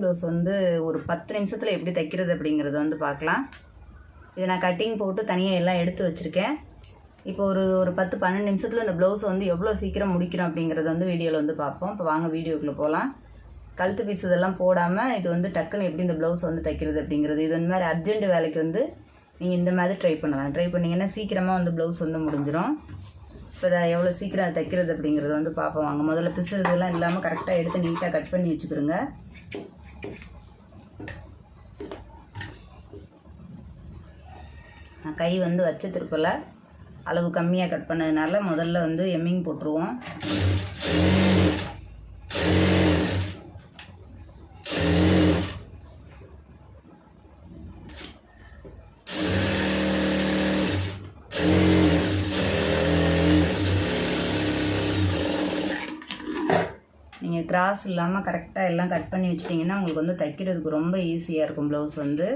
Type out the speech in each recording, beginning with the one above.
Blouse வந்து ஒரு பத்து நிமிஷத்தில் எப்படி தைக்கிறது அப்படிங்கிறத வந்து பார்க்கலாம். இது நான் கட்டிங் போட்டு தனியாக எல்லாம் எடுத்து வச்சுருக்கேன். இப்போ ஒரு ஒரு பத்து பன்னெண்டு நிமிஷத்தில் இந்த ப்ளவுஸை வந்து எவ்வளோ சீக்கிரம் முடிக்கிறோம் அப்படிங்கிறத வந்து வீடியோவில் வந்து பார்ப்போம். இப்போ வாங்க வீடியோக்குள்ளே போகலாம் கழுத்து பீஸ் இதெல்லாம் போடாமல் இது வந்து டக்குன்னு எப்படி இந்த ப்ளவுஸ் வந்து தைக்கிறது அப்படிங்கிறது. இது இந்த மாதிரி அர்ஜென்ட் வேலைக்கு வந்து நீங்கள் இந்த மாதிரி ட்ரை பண்ணலாம். ட்ரை பண்ணிங்கன்னா சீக்கிரமாக வந்து ப்ளவுஸ் வந்து முடிஞ்சிடும் இப்போ இதை எவ்வளோ சீக்கிரம் தைக்கிறது அப்படிங்கிறத வந்து பார்ப்போம். வாங்க முதல்ல பிசுறதுலாம் இல்லாமல் கரெக்டாக எடுத்து நீட்டாக கட் பண்ணி வச்சுக்கிறோங்க கை வந்து வச்ச அளவு கம்மியாக கட் பண்ணதுனால முதல்ல வந்து எம்மிங் போட்டுருவோம். நீங்கள் கிராஸ் இல்லாமல் கரெக்டாக எல்லாம் கட் பண்ணி வச்சிட்டிங்கன்னா உங்களுக்கு வந்து தைக்கிறதுக்கு ரொம்ப ஈஸியாக இருக்கும் ப்ளவுஸ் வந்து.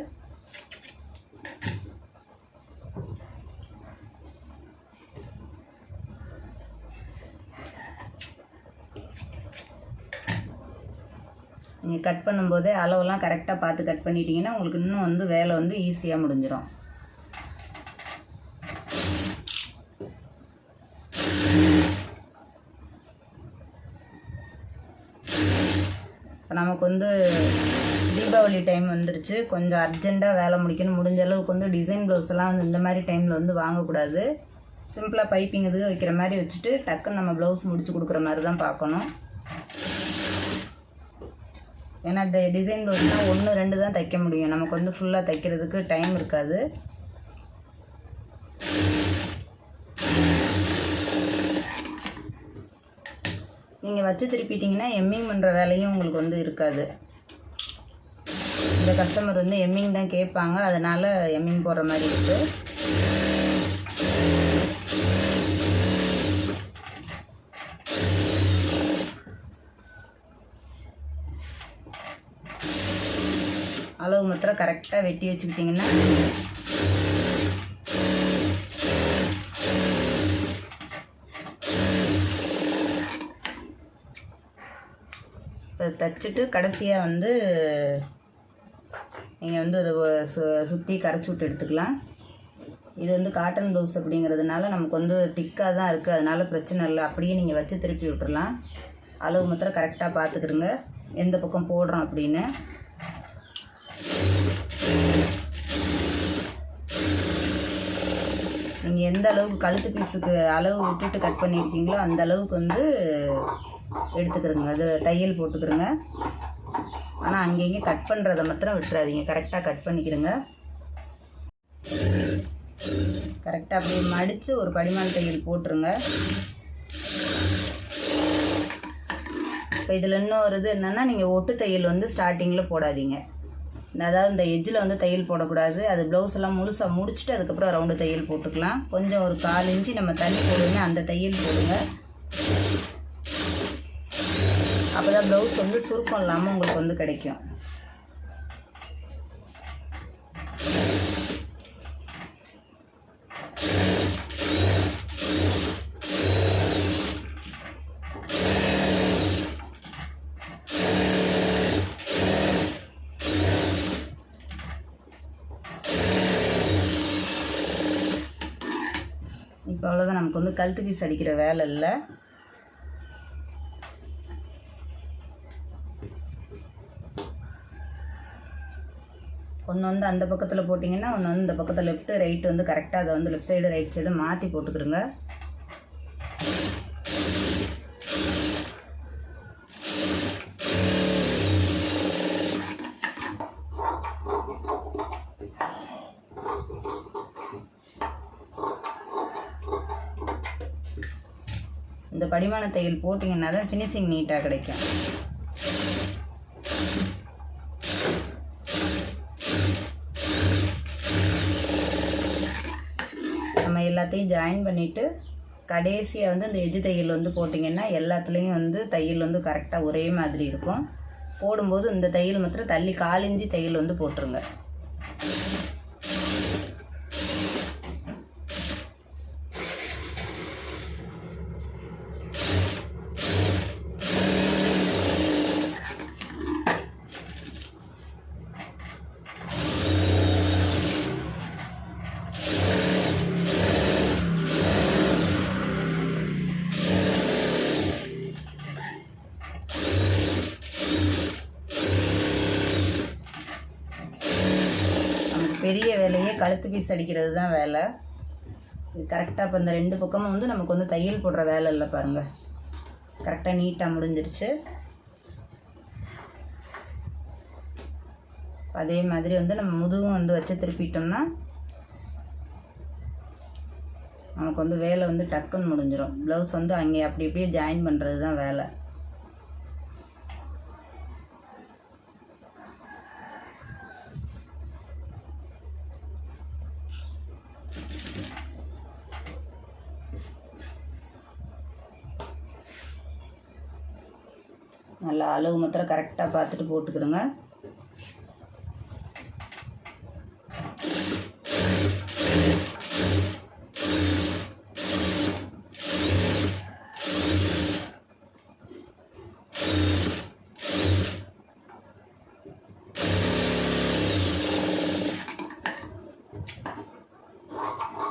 நீங்கள் கட் பண்ணும்போதே அளவெல்லாம் கரெக்டாக பார்த்து கட் பண்ணிட்டீங்கன்னா உங்களுக்கு இன்னும் வந்து வேலை வந்து ஈஸியாக முடிஞ்சிடும் இப்போ நமக்கு வந்து தீபாவளி டைம் வந்துருச்சு. கொஞ்சம் அர்ஜெண்ட்டாக வேலை முடிக்கணும். முடிஞ்ச அளவுக்கு வந்து டிசைன் ப்ளவுஸ் எல்லாம் வந்து இந்த மாதிரி டைமில் வந்து வாங்கக்கூடாது. சிம்பிளாக பைப்பிங் இதுக்கு வைக்கிற மாதிரி வச்சுட்டு டக்குன்னு நம்ம ப்ளவுஸ் முடிச்சு கொடுக்குற மாதிரி தான் பார்க்கணும். ஏன்னா டி டிசைன் ப்ளவுஸ்னால் ஒன்று ரெண்டு தான் தைக்க முடியும். நமக்கு வந்து ஃபுல்லாக தைக்கிறதுக்கு டைம் இருக்காது. நீங்கள் வச்சு திருப்பிட்டிங்கன்னா எம்மிங் பண்ணுற வேலையும் உங்களுக்கு வந்து இருக்காது. இந்த கஸ்டமர் வந்து எம்மிங் தான் கேட்பாங்க. அதனால் எம்மிங் போடுற மாதிரி இருக்குது அளவு மாத்திரம் கரெக்டாக வெட்டி வச்சுக்கிட்டிங்கன்னா தைச்சிட்டு கடைசியாக வந்து நீங்கள் வந்து அதை சு சுற்றி கரைச்சி விட்டு எடுத்துக்கலாம். இது வந்து காட்டன் ப்ளவுஸ் அப்படிங்கிறதுனால நமக்கு வந்து திக்காக தான் இருக்குது அதனால பிரச்சனை இல்லை. அப்படியே நீங்கள் வச்சு திருப்பி விட்டுறலாம். அளவு மாத்திரம் கரெக்டாக பார்த்துக்கிடுங்க எந்த பக்கம் போடுறோம் அப்படின்னு. நீங்கள் எந்த அளவுக்கு கழுத்து பீஸுக்கு அளவு விட்டுட்டு கட் பண்ணியிருக்கீங்களோ அந்த அளவுக்கு வந்து எடுத்துக்கிறோங்க. அது தையல் போட்டுக்கிறோங்க. ஆனால் அங்கேங்க கட் பண்ணுறதை மாத்திரம் விட்டுறாதீங்க. கரெக்டாக கட் பண்ணிக்கிறோங்க. கரெக்டாக அப்படியே மடித்து ஒரு படிமான தையல் போட்டுருங்க. இப்போ இதில் இன்னும் ஒரு இது என்னென்னா நீங்கள் ஒட்டு தையல் வந்து ஸ்டார்டிங்கில் போடாதீங்க. இந்த அதாவது இந்த எஜ்ஜில் வந்து தையல் போடக்கூடாது. அது ப்ளவுஸ் எல்லாம் முழுசாக முடிச்சுட்டு அதுக்கப்புறம் ரவுண்டு தையல் போட்டுக்கலாம். கொஞ்சம் ஒரு கால் இன்ச்சு நம்ம தண்ணி போடுங்க. அந்த தையல் போடுங்க. அப்போ ப்ளவுஸ் வந்து சுருக்கம் இல்லாமல் உங்களுக்கு வந்து கிடைக்கும். இப்போ அவ்வளோதான் நமக்கு வந்து கழுத்து பீஸ் அடிக்கிற வேலை இல்லை. ஒன்று வந்து அந்த பக்கத்தில் போட்டிங்கன்னா ஒன்று வந்து இந்த பக்கத்தில் லெஃப்ட்டு ரைட்டு வந்து கரெக்டாக அதை வந்து லெஃப்ட் சைடு ரைட் சைடு மாற்றி போட்டுக்கிறோங்க இந்த படிமான தையல் போட்டிங்கன்னா தான் ஃபினிஷிங் நீட்டாக கிடைக்கும் நம்ம எல்லாத்தையும் ஜாயின் பண்ணிவிட்டு கடைசியாக வந்து இந்த எஜ்ஜு தையல் வந்து போட்டிங்கன்னா எல்லாத்துலேயும் வந்து தையல் வந்து கரெக்டாக ஒரே மாதிரி இருக்கும். போடும்போது இந்த தையல் மாத்திரம் தள்ளி காலிஞ்சி தையல் வந்து போட்டுருங்க பெரிய வேலையே கழுத்து பீஸ் அடிக்கிறது தான் வேலை. இது கரெக்டாக இப்போ இந்த ரெண்டு பக்கமும் வந்து நமக்கு வந்து தையல் போடுற வேலை இல்லை பாருங்கள் கரெக்டாக நீட்டாக முடிஞ்சிருச்சு. அதே மாதிரி வந்து நம்ம முதுகும் வந்து வச்சு திருப்பிட்டோம்னா நமக்கு வந்து வேலை வந்து டக்குன்னு முடிஞ்சிடும் ப்ளவுஸ் வந்து அங்கே அப்படி இப்படியே ஜாயின் பண்ணுறது தான் வேலை. நல்லா அளவு மாத்திரம் கரெக்டாக பார்த்துட்டு போட்டுக்கிறோங்க.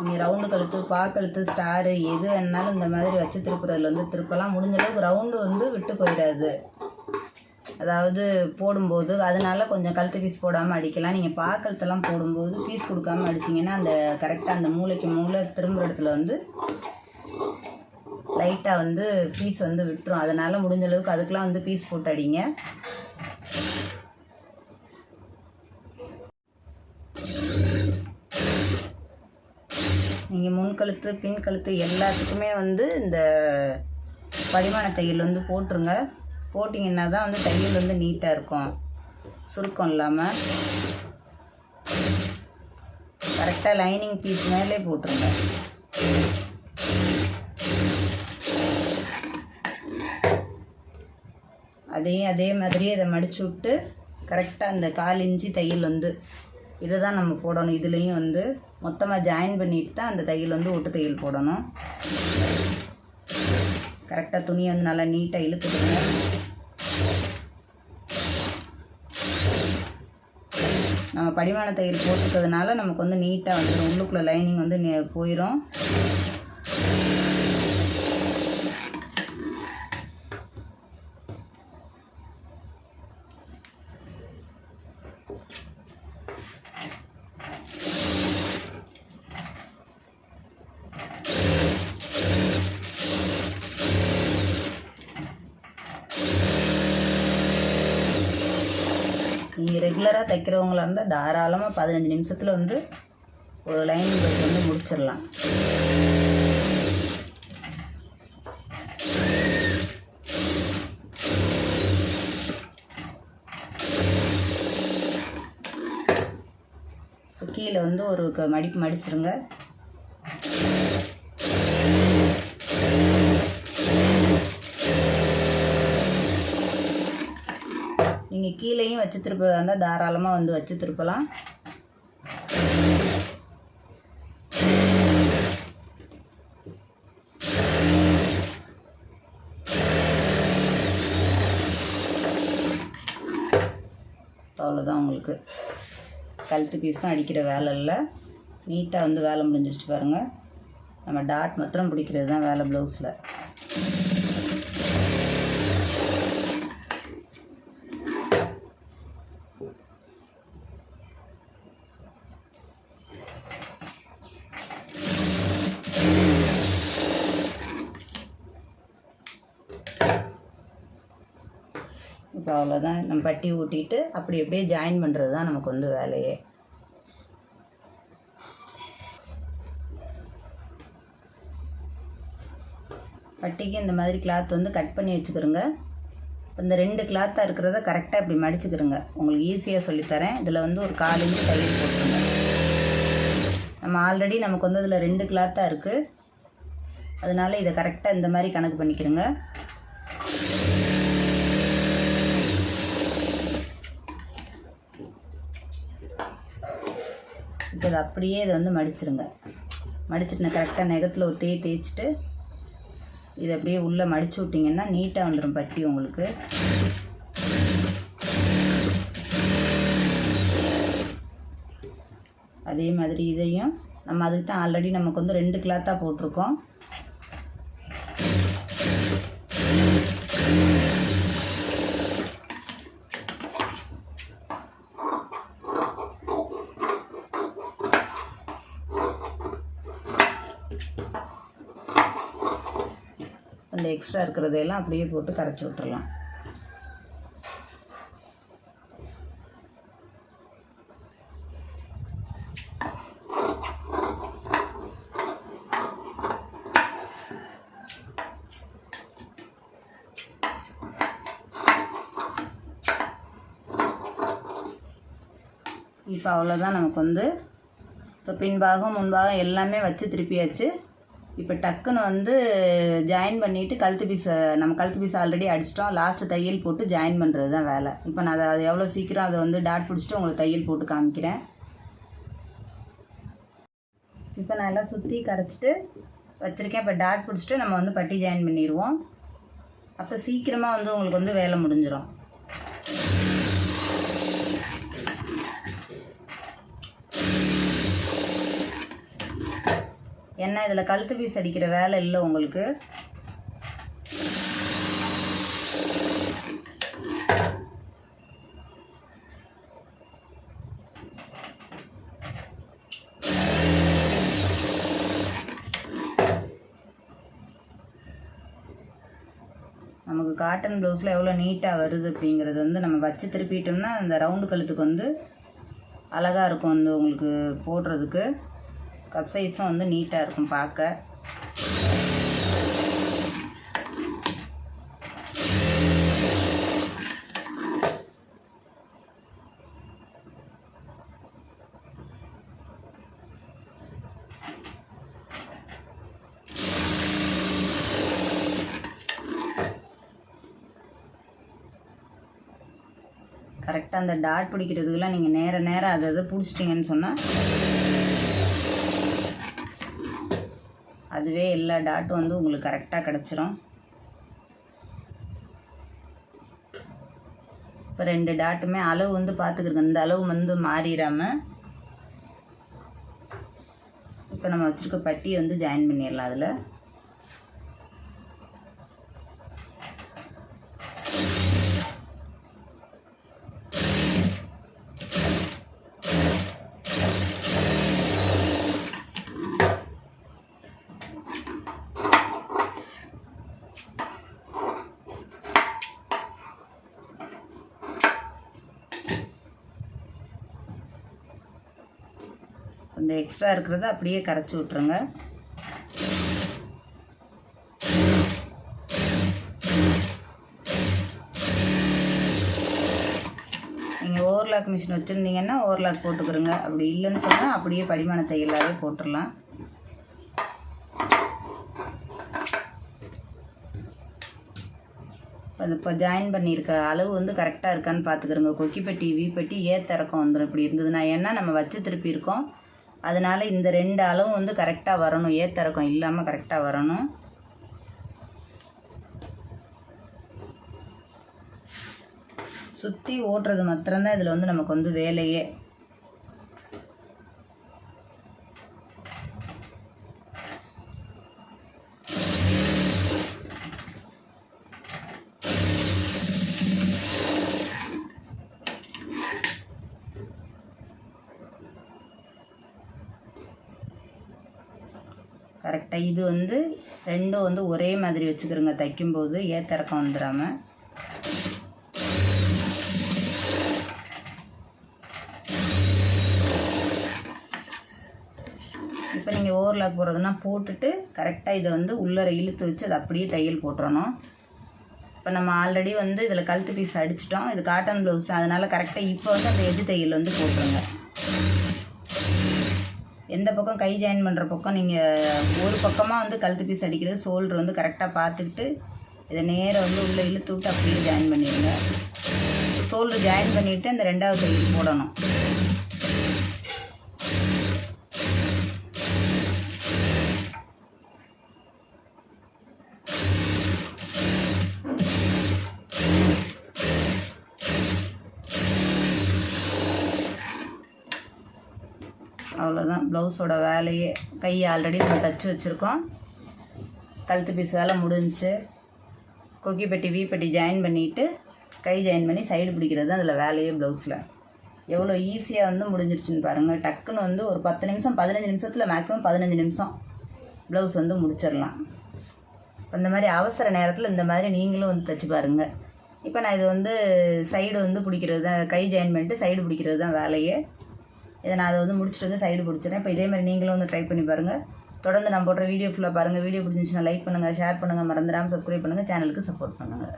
நீங்கள் ரவுண்டு கழுத்து பா கழுத்து ஸ்டாரு எது வேணாலும் இந்த மாதிரி வச்சு திருப்புறதுல வந்து திருப்பலாம். முடிஞ்ச அளவுக்கு ரவுண்டு வந்து விட்டு போயிடாது. அதாவது போடும்போது அதனால கொஞ்சம் கழுத்து பீஸ் போடாமல் அடிக்கலாம். நீங்கள் பா கழுத்தெல்லாம் போடும்போது பீஸ் கொடுக்காம அடிச்சிங்கன்னா அந்த கரெக்டாக அந்த மூளைக்கு மூளை திரும்புகிற இடத்துல வந்து லைட்டாக வந்து பீஸ் வந்து விட்டுரும். அதனால் முடிஞ்ச அளவுக்கு அதுக்கெலாம் வந்து பீஸ் போட்டு அடிங்க. நீங்கள் முன் கழுத்து பின் கழுத்து எல்லாத்துக்குமே வந்து இந்த பரிமாண தையல் வந்து போட்டுருங்க. போட்டிங்கன்னா தான் வந்து தையல் வந்து நீட்டாக இருக்கும். சுருக்கம் இல்லாமல் கரெக்டாக லைனிங் பீஸ் மேலே போட்டுருங்க. அதையும் அதே மாதிரியே இதை மடிச்சு விட்டு கரெக்டாக அந்த கால் இஞ்சி தையல் வந்து இதை தான் நம்ம போடணும். இதுலேயும் வந்து மொத்தமாக ஜாயின் பண்ணிட்டு தான் அந்த தையல் வந்து ஒட்டு தையல் போடணும். கரெக்டாக துணியை வந்து நல்லா நீட்டாக இழுத்துக்கணும் நம்ம படிமான தையல் போட்டுக்கிறதுனால நமக்கு வந்து நீட்டாக வந்துடும் உள்ளுக்குள்ளே லைனிங் வந்து போயிடும் நீங்கள் ரெகுலராக தைக்கிறவங்களா இருந்தால் தாராளமாக பதினஞ்சு நிமிஷத்தில் வந்து ஒரு லைன் ப்ளவுஸ் வந்து முடிச்சிடலாம். கீழே வந்து ஒரு க- மடிப்பு மடிச்சிருங்க. நீங்கள் கீழேயும் வச்சு திருப்பதாக இருந்தால் தாராளமாக வந்து வச்சு திருப்பலாம். அவ்வளோதான் உங்களுக்கு. கழுத்து பீஸும் அடிக்கிற வேலை இல்லை. நீட்டாக வந்து வேலை முடிஞ்சிருச்சு பாருங்கள் நம்ம டாட் மாத்திரம் பிடிக்கிறது தான் வேலை ப்ளவுஸில் இப்போ அவ்வளோதான் நம்ம பட்டி ஊட்டிட்டு அப்படி அப்படியே ஜாயின் பண்ணுறது தான் நமக்கு வந்து வேலையே. பட்டிக்கு இந்த மாதிரி கிளாத் வந்து கட் பண்ணி வச்சுக்கிறோங்க. இப்போ இந்த ரெண்டு கிளாத்தாக இருக்கிறத கரெக்டாக இப்படி மடிச்சுக்கிறோங்க. உங்களுக்கு ஈஸியாக சொல்லித்தரேன் இதில் வந்து ஒரு கால் இன்ச்சு தையல் போட்டுருங்க. நம்ம ஆல்ரெடி நமக்கு வந்து இதில் ரெண்டு கிளாத்தாக இருக்குது அதனால் இதை கரெக்டாக இந்த மாதிரி கணக்கு பண்ணிக்கிறோங்க. இப்போ அப்படியே இதை வந்து மடிச்சிருங்க. மடிச்சுட்டு நான் கரெக்டாக நெகத்தில் ஒரு தேய் தேய்ச்சிட்டு இதை அப்படியே உள்ளே மடித்து விட்டிங்கன்னா நீட்டாக வந்துடும் பட்டி உங்களுக்கு. அதே மாதிரி இதையும் நம்ம அதுக்கு தான் ஆல்ரெடி நமக்கு வந்து ரெண்டு கிளாத்தாக போட்டிருக்கோம். அந்த எக்ஸ்ட்ரா இருக்கிறதையெல்லாம் அப்படியே போட்டு கரைச்சி விட்டுடலாம் இப்போ அவ்வளோதான் நமக்கு வந்து. இப்போ பின்பாகம் முன்பாகம் எல்லாமே வச்சு திருப்பியாச்சு. இப்போ டக்குன்னு வந்து ஜாயின் பண்ணிவிட்டு கழுத்து பீஸை நம்ம கழுத்து பீஸ் ஆல்ரெடி அடிச்சிட்டோம். லாஸ்ட்டு தையல் போட்டு ஜாயின் பண்ணுறது தான் வேலை. இப்போ நான் அதை அது எவ்வளோ சீக்கிரம் அதை வந்து டாட் பிடிச்சிட்டு உங்களுக்கு தையல் போட்டு காமிக்கிறேன். இப்போ நான் எல்லாம் சுற்றி கரைச்சிட்டு வச்சுருக்கேன். இப்போ டாட் பிடிச்சிட்டு நம்ம வந்து பட்டி ஜாயின் பண்ணிடுவோம் அப்போ சீக்கிரமாக வந்து உங்களுக்கு வந்து வேலை முடிஞ்சிடும் ஏன்னா இதில் கழுத்து பீஸ் அடிக்கிற வேலை இல்லை உங்களுக்கு? நமக்கு காட்டன் ப்ளவுஸில் எவ்வளோ நீட்டாக வருது அப்படிங்கிறது வந்து நம்ம வச்சு திருப்பிட்டோம்னா அந்த ரவுண்டு கழுத்துக்கு வந்து அழகாக இருக்கும் வந்து உங்களுக்கு போடுறதுக்கு. கப் சைஸும் வந்து நீட்டாக இருக்கும் பார்க்க. கரெக்டாக அந்த டாட் பிடிக்கிறதுக்கெல்லாம் நீங்கள் நேர நேரம் அதை அதை பிடிச்சிட்டிங்கன்னு சொன்னால் அதுவே எல்லா டாட்டும் வந்து உங்களுக்கு கரெக்டாக கிடச்சிரும். இப்போ ரெண்டு டாட்டுமே அளவு வந்து பார்த்துக்கிருங்க. இந்த அளவு வந்து மாறிடாமல் இப்போ நம்ம வச்சுருக்க பட்டியை வந்து ஜாயின் பண்ணிடலாம் அதில். இந்த எக்ஸ்ட்ரா இருக்கிறத அப்படியே கரைச்சி விட்ருங்க நீங்கள் ஓவர்லாக் மிஷின் வச்சுருந்தீங்கன்னா ஓவர்லாக் போட்டுக்கிறோங்க அப்படி இல்லைன்னு சொன்னால் அப்படியே படிமான தையலாகவே போட்டுடலாம் அது இப்போ ஜாயின் பண்ணியிருக்க அளவு வந்து கரெக்டாக இருக்கான்னு பார்த்துக்கிறோங்க கொக்கிப்பட்டி வீப்பட்டி திறக்கம் வந்துடும் இப்படி இருந்ததுன்னா ஏன்னா நம்ம வச்சு திருப்பியிருக்கோம் அதனால் இந்த ரெண்டு அளவும் வந்து கரெக்டாக வரணும். ஏத்தரக்கம் இல்லாமல் கரெக்டாக வரணும். சுற்றி ஓட்டுறது மாத்திரம்தான் இதில் வந்து நமக்கு வந்து வேலையே கரெக்டாக இது வந்து ரெண்டும் வந்து ஒரே மாதிரி வச்சுக்கிறோங்க. தைக்கும்போது ஏத்திறக்கம் வந்துடாமல் இப்போ நீங்கள் ஓவர்லாக் போடுறதுனா போட்டுட்டு கரெக்டாக இதை வந்து உள்ளரை இழுத்து வச்சு அதை அப்படியே தையல் போட்டுறணும். இப்போ நம்ம ஆல்ரெடி வந்து இதில் கழுத்து பீஸ் அடிச்சிட்டோம். இது காட்டன் ப்ளவுஸ் அதனால் கரெக்டாக இப்போ வந்து அந்த எஜ்ஜு தையல் வந்து போட்டுருங்க. எந்த பக்கம் கை ஜாயின் பண்ணுற பக்கம் நீங்கள் ஒரு பக்கமாக வந்து கழுத்து பீஸ் அடிக்கிறது ஷோல்டர் வந்து கரெக்டாக பார்த்துக்கிட்டு இதை நேராக வந்து உள்ளே இழுத்து விட்டு அப்படியே ஜாயின் பண்ணிடுங்க. ஷோல்டர் ஜாயின் பண்ணிவிட்டு அந்த ரெண்டாவது தையல் போடணும். அவ்வளோதான் ப்ளவுஸோட வேலையே. கை ஆல்ரெடி நம்ம தச்சு வச்சுருக்கோம். கழுத்து பீஸ் வேலை முடிஞ்சுச்சு கொக்கி பெட்டி வீ பெட்டி ஜாயின் பண்ணிவிட்டு கை ஜாயின் பண்ணி சைடு பிடிக்கிறது தான் அதில் வேலையே ப்ளவுஸில். எவ்வளோ ஈஸியாக வந்து முடிஞ்சிருச்சுன்னு பாருங்கள் டக்குன்னு வந்து ஒரு பத்து நிமிஷம் பதினஞ்சு நிமிஷத்தில் மேக்ஸிமம் பதினஞ்சு நிமிஷம் ப்ளவுஸ் வந்து முடிச்சிடலாம். இந்த மாதிரி அவசர நேரத்தில் இந்த மாதிரி நீங்களும் வந்து தைச்சி பாருங்கள் இப்போ நான் இது வந்து சைடு வந்து பிடிக்கிறது தான் கை ஜாயின் பண்ணிட்டு சைடு பிடிக்கிறது தான் வேலையே. இதை நான் அதை வந்து முடிச்சுட்டு வந்து சைடு பிடிச்சிடறேன். இப்போ இதே மாதிரி நீங்களும் வந்து ட்ரை பண்ணி பாருங்கள் தொடர்ந்து நான் போடுற வீடியோ ஃபுல்லாக பாருங்கள் வீடியோ பிடிச்சிருந்துச்சுன்னா லைக் பண்ணுங்கள் ஷேர் பண்ணுங்கள் மறந்துடாமல் சப்ஸ்கிரைப் பண்ணுங்கள் சேனலுக்கு சப்போர்ட் பண்ணுங்கள்